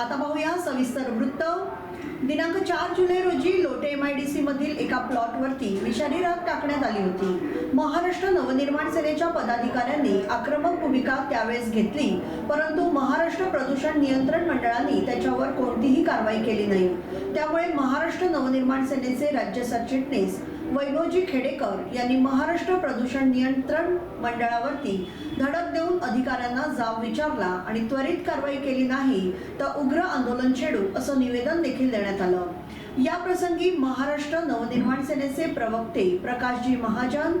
आता पाहूया सविस्तर वृत्त. दिनांक चार जुलै रोजी Lote M I D C मधील एका प्लॉटवरती विषारी राग टाकण्यात आली होती. महाराष्ट्र नवनिर्माण सेनेच्या पदाधिकाऱ्यांनी आक्रमक भूमिका त्यावेळेस घेतली परंतु महाराष्ट्र प्रदूषण नियंत्रण मंडळाने त्याच्यावर कोणतीही कारवाई केली नाही. त्यामुळे महाराष्ट्र नवनिर्माण सेनेचे राज्य सरचिटणीस वैभवजी खेडेकर यांनी महाराष्ट्र प्रदूषण नियंत्रण मंडळावरती धडक देऊन अधिकाऱ्यांना जाब विचारला आणि त्वरित कारवाई केली नाही तर उग्र आंदोलन छेडू असं निवेदन देखील देण्यात आलं. या प्रसंगी महाराष्ट्र नवनिर्माण सेनेचे प्रवक्ते प्रकाशजी महाजन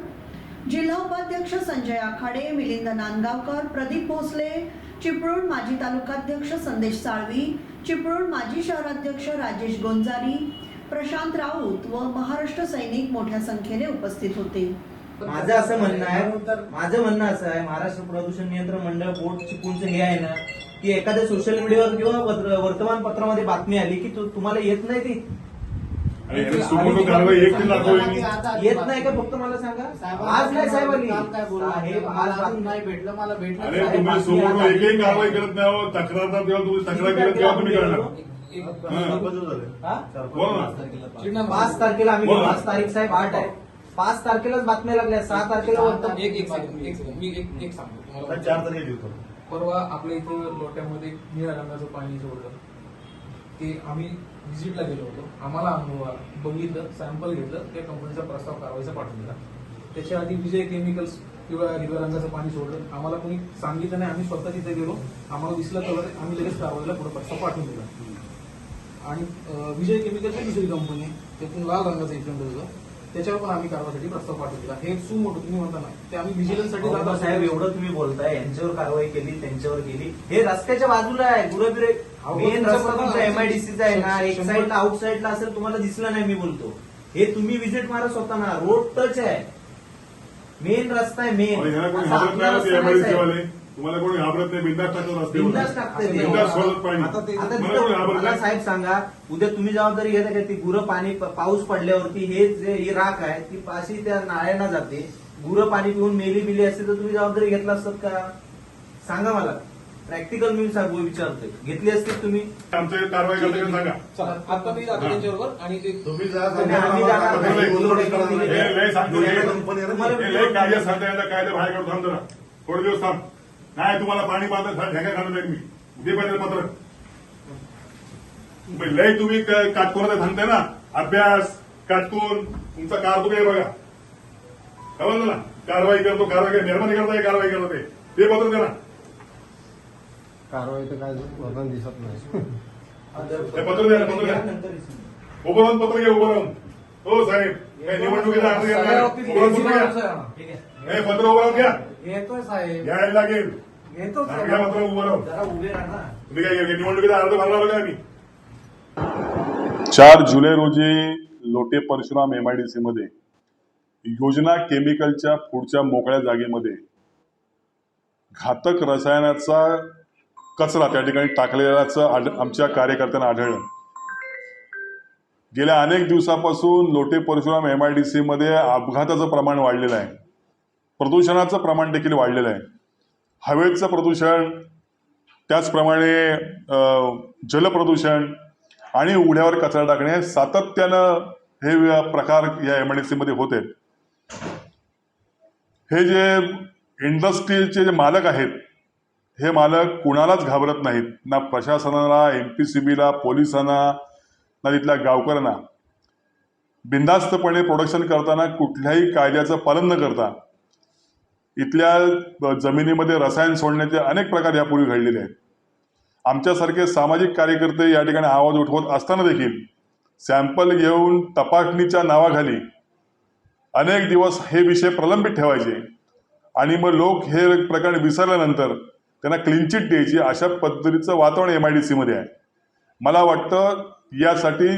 जिल्हा उपाध्यक्ष संजय आखाडे मिलिंद नांदगावकर प्रदीप भोसले चिपळूण माजी तालुकाध्यक्ष संदेश साळवी चिपळूण माजी शहराध्यक्ष राजेश गोंजारी प्रशांत राऊत व महाराष्ट्र सैनिक मोठ्या संख्येने उपस्थित होते. माझं असं म्हणणं आहे माझं म्हणणं असं आहे महाराष्ट्र प्रदूषण नियंत्रण मंडळ बोर्ड चिपळूणचं हे आहे ना की एखाद्या सोशल मीडियावर किंवा वर्त- वर्तमानपत्रामध्ये बातमी आली की तुम्हाला येत नाही ती. आणि याची सुमोटो कारवाई एक दिन दाखवली येत नाही का फक्त मला सांगा? आज नाही साहेब आली. नाही भेटलं मला भेटलं अरे नाही. तुम्ही सुमोटो एकही कारवाई करत नाही आहोत. तक्रार जेव्हा तुम्ही तक्रार केलं तेव्हा तुम्ही करणार. पाच तारखेला आम्ही बोला. पाच तारीख साहेब आठ आहे. पाच तारखेलाच बातम्या लागल्या. सहा तारखेला वर्तमान एक एक सेकंद एक सेकंद मी एक एक सांगतो. तुम्हाला चार तारखेला येतो परवा आपल्या इथं लोट्यामध्ये निळ्या रंगाचं पाणी सोडलं. ते आम्ही व्हिजिटला गेलो होतो. आम्हाला अनुभव आला बघितलं सॅम्पल घेतलं. त्या कंपनीचा प्रस्ताव कारवाईचा पाठवून दिला. त्याच्या आधी विजय केमिकल्स किंवा हिरव्या रंगाचं पाणी सोडलं. आम्हाला कोणी सांगितलं नाही. आम्ही स्वतः तिथे गेलो. आम्हाला दिसलं कलर आम्ही लगेच कारवाईला पुढे प्रस्ताव पाठवून दिला. आणि विजय केमिकलची दुसरी कंपनी आहे त्यातून लाल रंगाचं इफेक्ट होतं त्याच्यावर पण आम्ही कारवाईसाठी प्रस्ताव पाठवून दिला. हे सू मोठं तुम्ही म्हणता ना ते आम्ही व्हिजिलन्ससाठी जात. साहेब एवढं तुम्ही बोलताय यांच्यावर कारवाई केली त्यांच्यावर केली. हे रस्त्याच्या बाजूला आहे गुरबिरे. मेन रस्ता तुमचा एमआयडीसीचा आहे. ना एक साईडला आउट साईडला असेल तुम्हाला दिसलं नाही मी बोलतो. हे तुम्ही विजिट मारा स्वतः ना रोड टच आहे मेन रस्ता आहे मेन तुम्हाला कोणी घाबरत नाही बिंदास टाकत असते बिंदास टाकते ते. बिंदास आता ते- आता मला तिथं कोणी घाबरत मला नाही. साहेब सांगा उद्या तुम्ही जबाबदारी घेता का? ती गुरं पाणी प- पाऊस पडल्यावरती हे जे ही राख आहे ती पाशी त्या नाळ्यांना जाते. गुरं पाणी पिऊन मेली बिली असते तर तुम्ही जबाबदारी घेतला असतात का? सांगा मला. प्रॅक्टिकल मी सांगू विचारतोय. घेतली असती तुम्ही? आमचं कारवाई करता का सांगा. चला, आता मी जातो त्यांच्याबरोबर आणि ते तुम्ही जा तुम्ही आम्ही जाणार नाही. हे लय सांगतो हे. तुम्हाला- हे लय कायदे सांगता यांना कायदे बाहेर करतो थांब जरा. थोडे दिवस थांब. नाही तुम्हाला पाणी पाहता ढेका घालून जाईल मी. दे पाहिजे पत्र. तुम्ही लय तुम्ही काटकोनात सांगताय ना. अभ्यास काटकून तुमचा कारतूक आहे बघा. समजलं ना? कारवाई करतो कारवाई कर मेहरबानी करताय कारवाई करतो ते ते पत्र द्या ना. कारवाई तर काय वर्णन दिसत नाही. हे पत्र द्या ना, पत्र द्या. उभं राहून पत्र घ्या उभं राहून. हो साहेब. निवडणुकीचा अर्ज पत्र घ्या. हे पत्र उभं राहून घ्या. येतोय साहेब. घ्यायला लागेल. हा, उभं राहून जरा उभे राहा ना. तुम्ही काय हे निवडणुकीचा अर्ज भरला बघा आम्ही? चार जुलै रोजी लोटे परशुराम एमआयडीसी मध्ये योजना केमिकलच्या पुढच्या मोकळ्या जागेमध्ये घातक रसायनाचा कचरा त्या ठिकाणी टाकलेल्याचं आढ आमच्या कार्यकर्त्यांना आढळलं. गेल्या अनेक दिवसापासून Lote Parshuram M I D सीमध्ये अपघाताचं प्रमाण वाढलेलं आहे. प्रदूषणाचं प्रमाण देखील वाढलेलं आहे. हवेचं प्रदूषण त्याचप्रमाणे जल जलप्रदूषण आणि उघड्यावर कचरा टाकणे हे सातत्यानं हे प्रकार या एम एन एस सीमध्ये होत. आहेत हे जे इंडस्ट्रीचे जे मालक आहेत हे मालक कुणालाच घाबरत नाहीत. ना प्रशासनाला एम पी सी बीला पोलिसांना ना तिथल्या गावकऱ्यांना. बिंदास्तपणे प्रोडक्शन करताना कुठल्याही कायद्याचं पालन न करता इथल्या जमिनीमध्ये रसायन सोडण्याचे अनेक प्रकार यापूर्वी घडलेले आहेत. आमच्यासारखे सामाजिक कार्यकर्ते या ठिकाणी आवाज उठवत असताना देखील सॅम्पल घेऊन तपासणीच्या नावाखाली अनेक दिवस हे विषय प्रलंबित ठेवायचे आणि मग लोक हे प्रकरण विसरल्यानंतर त्यांना क्लिनचिट द्यायची अशा पद्धतीचं वातावरण एम आय डी सीमध्ये आहे. मला वाटतं यासाठी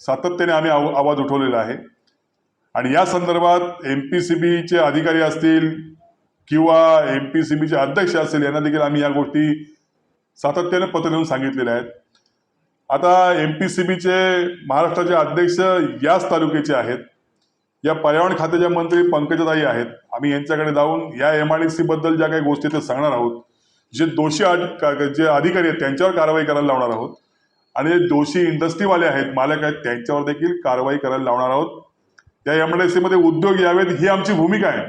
सातत्याने आम्ही आव आवाज उठवलेला आहे. आणि या संदर्भात एम पी सी बीचे अधिकारी असतील किंवा एम पी सी बीचे अध्यक्ष असतील यांना देखील आम्ही या गोष्टी सातत्याने पत्र लिहून सांगितलेल्या आहेत. आता एम पी सी बीचे महाराष्ट्राचे अध्यक्ष याच तालुक्याचे आहेत. या पर्यावरण खात्याच्या मंत्री पंकजताई आहेत. आम्ही यांच्याकडे जाऊन या एम आय डी सी बद्दल ज्या काही गोष्टी ते सांगणार आहोत. जे दोषी जे अधिकारी आहेत त्यांच्यावर कारवाई करायला लावणार आहोत. आणि जे दोषी इंडस्ट्रीवाले आहेत मालक आहेत त्यांच्यावर देखील कारवाई करायला लावणार आहोत. त्या एमआयडीसी मध्ये उद्योग यावेत ही आमची भूमिका आहे.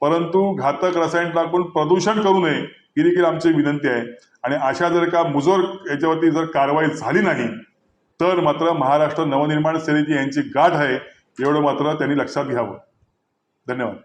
परंतु घातक रसायन टाकून प्रदूषण करू नये ही देखील आमची विनंती आहे. आणि अशा जर का मुजोर याच्यावरती जर कारवाई झाली नाही तर मात्र महाराष्ट्र नवनिर्माण सेनेची यांची गाठ आहे एवढं मात्र त्यांनी लक्षात घ्यावं. धन्यवाद.